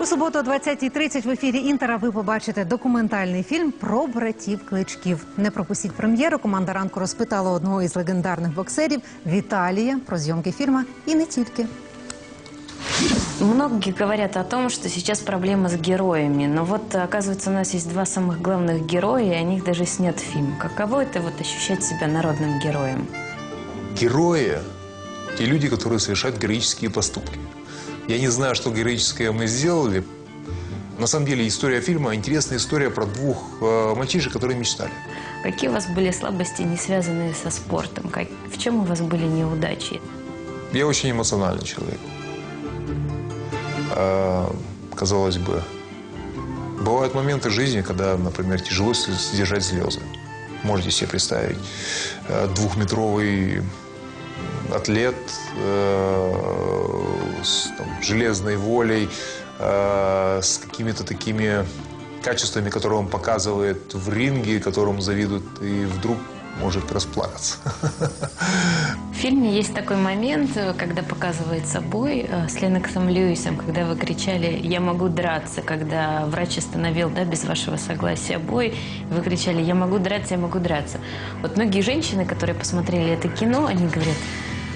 У суботу о 20.30 в ефірі Інтера ви побачите документальний фільм про братів кличків. Не пропустіть прем'єру. Команда ранку розпитала одного із легендарних боксерів Віталія про зйомки фільму і не тільки. Многие говорят о том, что сейчас проблема с героями. Но вот, оказывается, у нас есть два самых главных героя, и о них даже снят фильм. Каково это вот ощущать себя народным героем? Герои – те люди, которые совершают героические поступки. Я не знаю, что героическое мы сделали. На самом деле история фильма – интересная история про двух э, мальчишек, которые мечтали. Какие у вас были слабости, не связанные со спортом? Как- в чем у вас были неудачи? Я очень эмоциональный человек. А, казалось бы, бывают моменты жизни, когда, например, тяжело сдержать слезы. Можете себе представить, э, двухметровый атлет э, с там, железной волей, э, с какими-то такими качествами, которые он показывает в ринге, которому завидуют, и вдруг может расплакаться. В фильме есть такой момент, э, когда показывается бой э, с Леноксом Льюисом, когда вы кричали «Я могу драться», когда врач остановил, да, без вашего согласия бой, вы кричали «Я могу драться, я могу драться». Вот многие женщины, которые посмотрели это кино, они говорят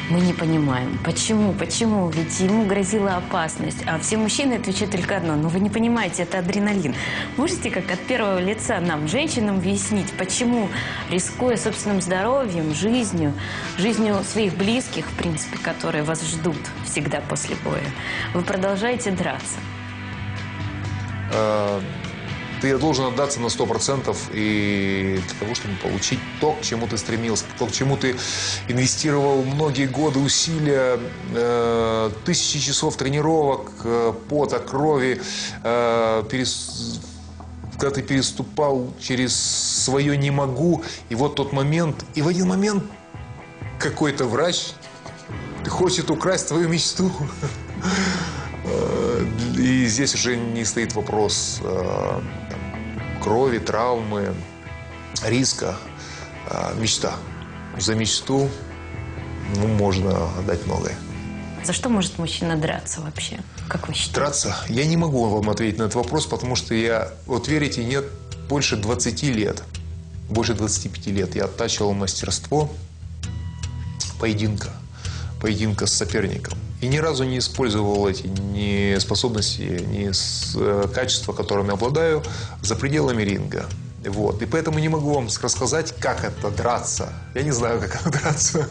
мы не понимаем. Почему? Почему? Ведь ему грозила опасность. А все мужчины отвечают только одно. Но вы не понимаете, это адреналин. Можете как от первого лица нам, женщинам, объяснить, почему, рискуя собственным здоровьем, жизнью, жизнью своих близких, в принципе, которые вас ждут всегда после боя, вы продолжаете драться? Ты должен отдаться на 100% и для того, чтобы получить то, к чему ты стремился, то, к чему ты инвестировал многие годы усилия, э, тысячи часов тренировок, э, пота, крови, э, перес- когда ты переступал через свое «не могу», и вот тот момент, и в один момент какой-то врач хочет украсть твою мечту. Э, И здесь уже не стоит вопрос э, крови, травмы, риска. Мечта. За мечту ну, можно отдать многое. За что может мужчина драться вообще? Как вы считаете? Драться? Я не могу вам ответить на этот вопрос, потому что я, вот верите, нет, больше 20 лет, больше 25 лет я оттачивал мастерство поединка, поединка с соперником. И ни разу не использовал эти ни способности, ни э, качества, которыми обладаю, за пределами ринга. Вот. И поэтому не могу вам рассказать, как это драться. Я не знаю, как это драться.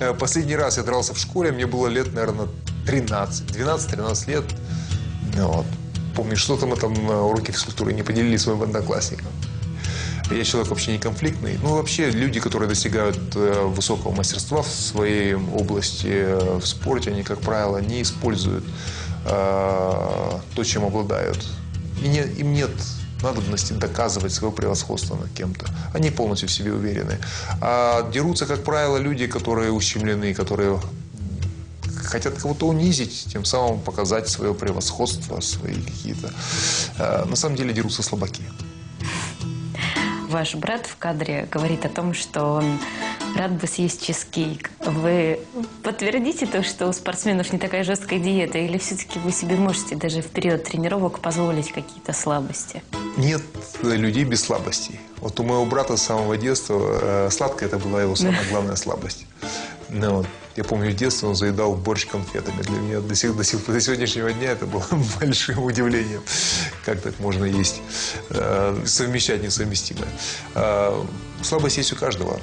Э, Последний раз я дрался в школе, мне было лет, наверное, 13. 12-13 лет. Вот. Помню, что-то мы там на уроке физкультуры не поделились моим одноклассником. Я человек вообще не конфликтный. Ну, вообще, люди, которые достигают э, высокого мастерства в своей области, э, в спорте, они, как правило, не используют э, то, чем обладают. И не- им нет надобности доказывать свое превосходство над кем-то. Они полностью в себе уверены. А дерутся, как правило, люди, которые ущемлены, которые хотят кого-то унизить, тем самым показать свое превосходство, свои какие-то... Э, На самом деле дерутся слабаки. Ваш брат в кадре говорит о том, что он рад бы съесть чизкейк. Вы подтвердите то, что у спортсменов не такая жесткая диета, или все-таки вы себе можете даже в период тренировок позволить какие-то слабости? Нет людей без слабостей. Вот у моего брата с самого детства э, сладкое это была его самая главная слабость. Ну, я помню, в детстве он заедал борщ конфетами. Для меня до, сих, до, сих, до сегодняшнего дня это было большим удивлением, как так можно есть, э, совмещать несовместимое. Э, слабость есть у каждого.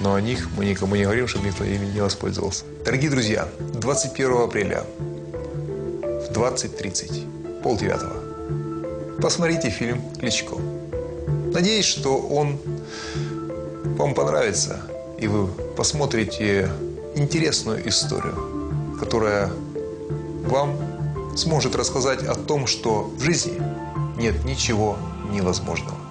Но о них мы никому не говорим, чтобы никто ими не воспользовался. Дорогие друзья, 21 апреля в 20.30, полдевятого, посмотрите фильм «Кличко». Надеюсь, что он вам понравится, и вы посмотрите интересную историю, которая вам сможет рассказать о том, что в жизни нет ничего невозможного.